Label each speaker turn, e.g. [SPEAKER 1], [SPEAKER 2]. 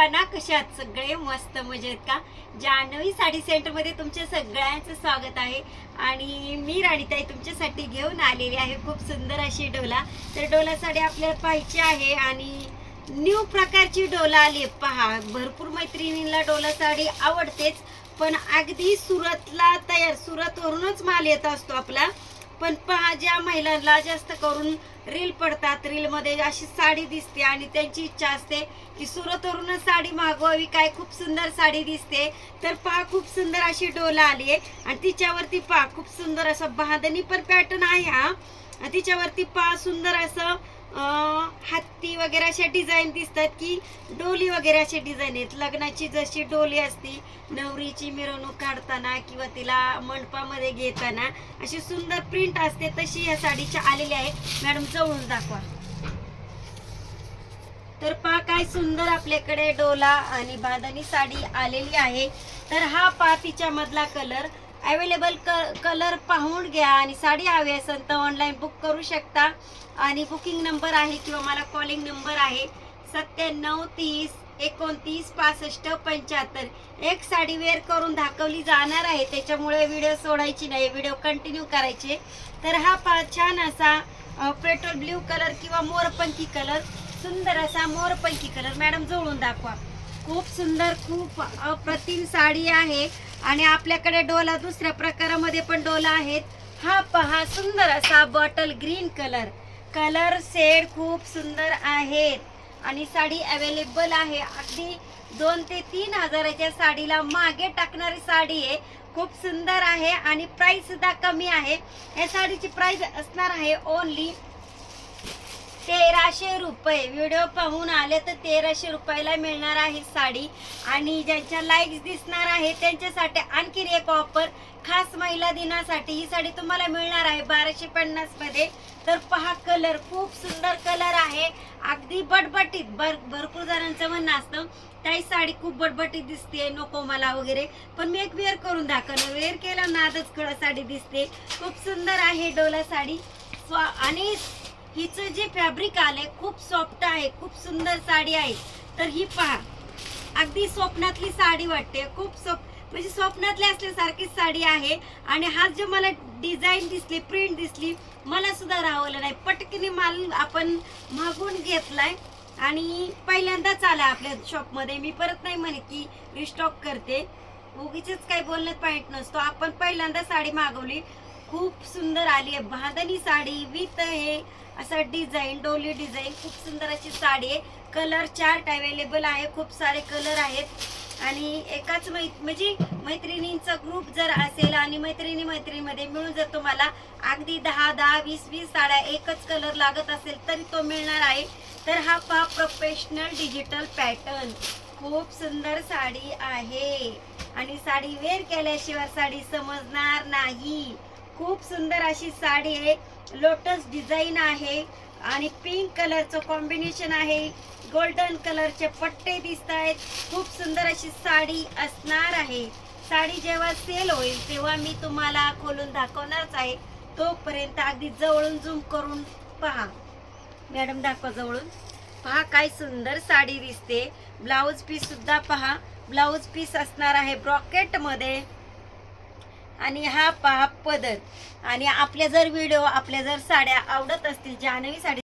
[SPEAKER 1] भावाना कशा आहात सगळे मस्त मजेत का? जान्हवी साडी सेंटरमध्ये तुमच्या सगळ्यांचं स्वागत आहे. आणि मी राणीताई तुमच्यासाठी घेऊन आलेली आहे. खूप सुंदर अशी डोला. तर डोला साडी आपल्याला पाहिजे आहे. आणि न्यू प्रकारची डोला आली आहे. पहा भरपूर मैत्रिणींना डोला साडी आवडतेच पण अगदी सुरतला तयार सुरतवरूनच माल येत असतो आपला. पण पहा ज्या महिलांना जास्त करून रील पडतात रील मध्ये अशी साडी दिसते आणि त्यांची इच्छा असते की सुरतवरूनच साडी मागवावी काय खूप सुंदर साडी दिसते. तर पहा खूप सुंदर अशी डोला आली आहे. आणि तिच्यावरती पहा खूप सुंदर असं बांधणी पण पॅटर्न आहे हा. आणि तिच्यावरती पहा सुंदर असं हत्ती वगैरे अशा डिझाईन दिसतात की डोली वगैरे असे डिझाईन आहेत. लग्नाची जशी डोली असती नवरीची मिरवणूक काढताना किंवा तिला मंडपामध्ये घेताना अशी सुंदर प्रिंट असते तशी या साडीच्या आलेली आहे मॅडम जवळून दाखवा. तर पा काय सुंदर आपल्याकडे डोला आणि बांधणी साडी आलेली आहे. तर हा पा तिच्या मधला कलर अवेलेबल कलर पाहून घ्या आणि साडी हवी असेल तर ऑनलाईन बुक करू शकता. आणि बुकिंग नंबर आहे किंवा मला कॉलिंग नंबर आहे सत्त्याण्णव तीस एकोणतीस पासष्ट पंच्याहत्तर. एक साडी वेअर करून दाखवली जाणार आहे. त्याच्यामुळे व्हिडिओ सोडायची नाही व्हिडिओ कंटिन्यू करायचे. तर हा पा छान असा पेट्रोल ब्ल्यू कलर किंवा मोरपंखी कलर सुंदर असा मोरपंखी कलर मॅडम जुळून दाखवा. खूप सुंदर खूप अप्रतिम साडी आहे. आणि आपल्याकडे डोला दुसऱ्या प्रकारामध्ये पण डोला आहेत. हा पहा सुंदर असा bottle green colour. Colour shade खूप सुंदर आहेत. आणि साडी अवेलेबल आहे. अगदी दोन ते तीन हजाराच्या साडीला मागे टाकणारी साडी आहे. खूप सुंदर आहे आणि प्राईस सुद्धा कमी आहे. या साडीची प्राईस असणार आहे ओनली तेराशे रुपये. व्हिडिओ पाहून आले तर तेराशे रुपयाला मिळणार आहे साडी. आणि ज्यांच्या लाईक्स दिसणार आहे त्यांच्यासाठी आणखीन एक ऑफर खास महिला दिनासाठी ही साडी तुम्हाला मिळणार आहे बाराशे पन्नासमध्ये. तर पहा कलर खूप सुंदर कलर आहे. अगदी बटबटीत भर भरपूर जणांचं म्हणणं असतं ताई साडी खूप बटबटीत दिसते नको मला वगैरे. पण मी एक वेअर करून दाखवलं. वेअर केला नादच कळ साडी दिसते. खूप सुंदर आहे डोला साडी. स्वा आणि हिचं जे फॅब्रिक आलंय खूप सॉफ्ट आहे खूप सुंदर साडी आहे. तर ही पहा. अगदी स्वप्नातली साडी वाटते. खूप स्वप म्हणजे स्वप्नातली असल्यासारखीच साडी आहे. आणि हा जो मला डिझाईन दिसली प्रिंट दिसली मला सुद्धा राहवलं नाही. पटकीने माल आपण मागून घेतलाय. आणि पहिल्यांदाच आला आपल्या शॉपमध्ये मी परत नाही म्हणे की रिस्टॉक करते. उगीच काही बोलण्यात पॉईंट नसतो. आपण पहिल्यांदा साडी मागवली. खूप सुंदर आली आहे. बांधणी साडी विथ हे असं डिझाईन डोली डिझाईन खूप सुंदर अशी साडी आहे. कलर चार्ट अवेलेबल आहे. खूप सारे कलर आहेत. आणि एकाच मै म्हणजे मैत्रिणींचा ग्रुप जर असेल आणि मैत्रिणी मैत्रिणीमध्ये मिळून जर तुम्हाला अगदी दहा दहा वीस वीस साड्या एकच कलर लागत असेल तरी तो मिळणार आहे. तर हा पहा प्रोफेशनल डिजिटल पॅटर्न खूप सुंदर साडी आहे. आणि साडी वेअर केल्याशिवाय साडी समजणार नाही. खूप सुंदर अशी साडी आहे. लोटस डिझाईन आहे. आणि पिंक कलरचं कॉम्बिनेशन आहे. गोल्डन कलरचे पट्टे दिसत आहेत. खूप सुंदर अशी साडी असणार आहे. साडी जेव्हा सेल होईल तेव्हा मी तुम्हाला खोलून दाखवणारच आहे. तोपर्यंत अगदी जवळून झूम करून पहा. मॅडम दाखवा जवळून. पहा काय सुंदर साडी दिसते. ब्लाऊज पीस सुद्धा पहा. ब्लाऊज पीस असणार आहे ब्रॉकेटमध्ये आणि हा पहा पदर. आणि आपल्या जर व्हिडिओ आपल्या जर साड्या आवडत असतील जानवी साडी